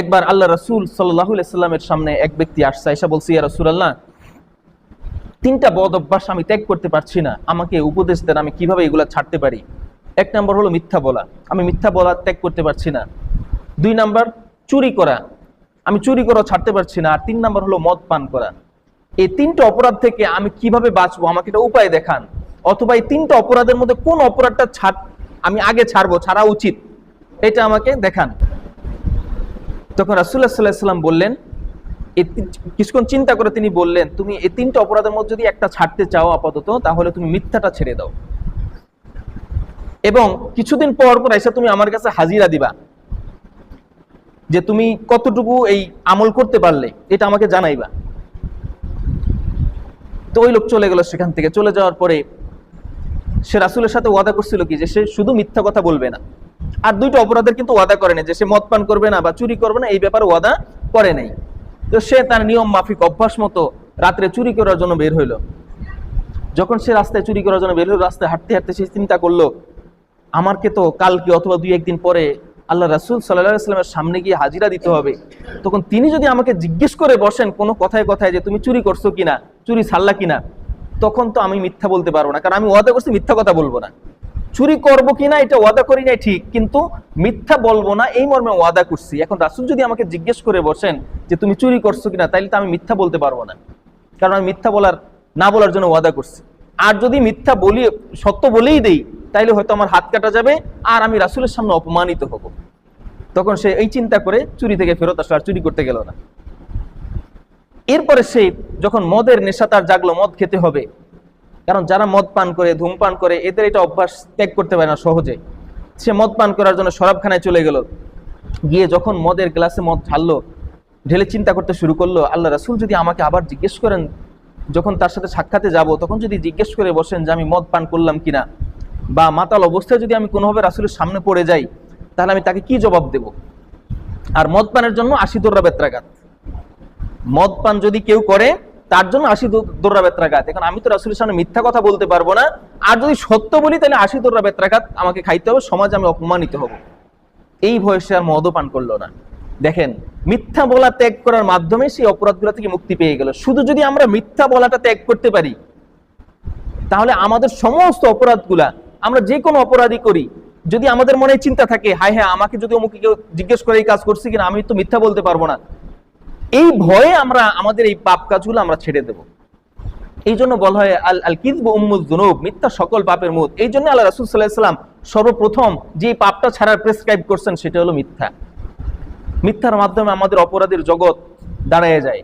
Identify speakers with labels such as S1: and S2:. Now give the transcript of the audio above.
S1: একবার আল্লাহ রসুল সাল্লাহ সাল্লামের সামনে এক ব্যক্তি আসছে, এসে বলছি, ইয়া রসুল আল্লাহ তিনটা বদ অভ্যাস আমি ত্যাগ করতে পারছি না। আমাকে উপদেশ দেন আমি কীভাবে এগুলা ছাড়তে পারি। এক নম্বর হলো মিথ্যা বলা। আমি মিথ্যা বলা ত্যাগ করতে পারছি না। দুই নাম্বার, চুরি করা। আমি চুরি করা ছাড়তে পারছি না। আর তিন নাম্বার হলো মদ পান করা। এই তিনটা অপরাধ থেকে আমি কীভাবে বাঁচবো? আমাকে একটা উপায় দেখান। অথবা এই তিনটা অপরাধের মধ্যে কোন অপরাধটা ছাড় আমি আগে ছাড়বো, ছাড়া উচিত? এটা আমাকে দেখান। তখন রাসুল্লাহ সাল্লাহ সাল্লাম বললেন কিছুক্ষণ চিন্তা করে তিনি বললেন, তুমি এই তিনটা অপরাধের মধ্যে যদি একটা ছাড়তে চাও আপাতত, তাহলে তুমি মিথ্যাটা ছেড়ে দাও। এবং কিছুদিন পর পর এসে তুমি আমার কাছে হাজিরা দিবা যে তুমি কতটুকু এই আমল করতে পারলে, এটা আমাকে জানাইবা। তো ওই লোক চলে গেল সেখান থেকে। চলে যাওয়ার পরে সে রাসুলের সাথে ওয়াদা করছিল কি? যে সে শুধু মিথ্যা কথা বলবে না। আর দুইটা অপরাধের কিন্তু ওয়াদা করে না যে সে মদ পান করবে না বা চুরি করবে না, এই ব্যাপারে ওয়াদা করে নাই। তো সে তার নিয়ম মাফিক অভ্যাস মতো রাত্রে চুরি করার জন্য বের হইল। যখন সে রাস্তায় চুরি করার জন্য বের হলো রাস্তায় হাঁটতে হাঁটতে সে চিন্তা করল, আমারকে তো কালকে অথবা দুই একদিন পরে আল্লাহ রাসুল সাল্লাহ সাল্লামের সামনে গিয়ে হাজিরা দিতে হবে। তখন তিনি যদি আমাকে জিজ্ঞেস করে বসেন কোনো কথায় কথায় যে, তুমি চুরি করছ কিনা? চুরি ছাড়লা কিনা? তখন তো আমি মিথ্যা বলতে পারব না, কারণ আমি ওয়াদা করছি মিথ্যা কথা বলব না। চুরি করব কিনা এটা ওয়াদা করি নাই, ঠিক। কিন্তু মিথ্যা বলব না, এই মর্মে ওয়াদা করছি। এখন রাসুল যদি আমাকে জিজ্ঞেস করে বসেন যে তুমি চুরি করছ কিনা, তাইলে তো আমি মিথ্যা বলতে পারব না। কারণ আমি মিথ্যা বলার, না বলার জন্য ওয়াদা করছি। আর যদি মিথ্যা বলি, সত্য বলেই দেই, তাইলে হয়তো আমার হাত কাটা যাবে, আর আমি রাসুলের সামনে অপমানিত হব। তখন সে এই চিন্তা করে চুরি থেকে ফেরত আসলো, আর চুরি করতে গেল না। এরপরে সে যখন মদের নেশা তার জাগলো, মদ খেতে হবে কারণ যারা মদ পান করে ধূমপান করে, এদের এটা অভ্যাস ত্যাগ করতে পারে না সহজে। সে মদ পান করার জন্য শরাবখানায় চলে গেল। গিয়ে যখন মদের গ্লাসে মদ ঢাললো, ঢেলে চিন্তা করতে শুরু করল, আল্লাহ রাসুল যদি আমাকে আবার জিজ্ঞেস করেন, যখন তার সাথে সাক্ষাতে যাব, তখন যদি জিজ্ঞেস করে বসেন যে আমি মদ পান করলাম কিনা, বা মাতাল অবস্থায় যদি আমি কোনোভাবে রাসুলের সামনে পড়ে যাই, তাহলে আমি তাকে কি জবাব দেব? আর মদ পানের জন্য আশি দোররা বেত্রাঘাত। মদ পান যদি কেউ করে তার জন্য আশি দোররা বেত্রাঘাত। এখন আমি তো রাসুলের সামনে মিথ্যা কথা বলতে পারব না। আর যদি সত্য বলি, তাহলে আশি দোররা বেত্রাঘাত আমাকে খাইতে হবে, সমাজে আমি অপমানিত হব। এই বয়সে আর মদও পান করল না। দেখেন, মিথ্যা বলা ত্যাগ করার মাধ্যমে সেই অপরাধগুলো থেকে মুক্তি পেয়ে গেল। শুধু যদি আমরা মিথ্যা বলাটা ত্যাগ করতে পারি, তাহলে আমাদের সমস্ত অপরাধগুলা, আমরা যে কোনো অপরাধী করি। যদি আমাদের মনে চিন্তা থাকে, হায় হ্যাঁ আমাকে যদি অমুকে কেউ জিজ্ঞেস করে এই কাজ করছি কিনা, আমি তো মিথ্যা বলতে পারব না। এই ভয়ে আমরা, আমাদের এই পাপ কাজগুলো আমরা ছেড়ে দেব। এই জন্য বলা হয়, আল আল কিদব উম্মুল জুনুব মিথ্যা সকল পাপের মুদ এই জন্য আল্লাহ রাসূল আলাইহি সাল্লাম সর্বপ্রথম যে পাপটা ছাড়ার প্রেসক্রাইব করছেন, সেটা হলো মিথ্যা। মিথ্যার মাধ্যমে আমাদের অপরাধের জগৎ দাঁড়ায় যায়।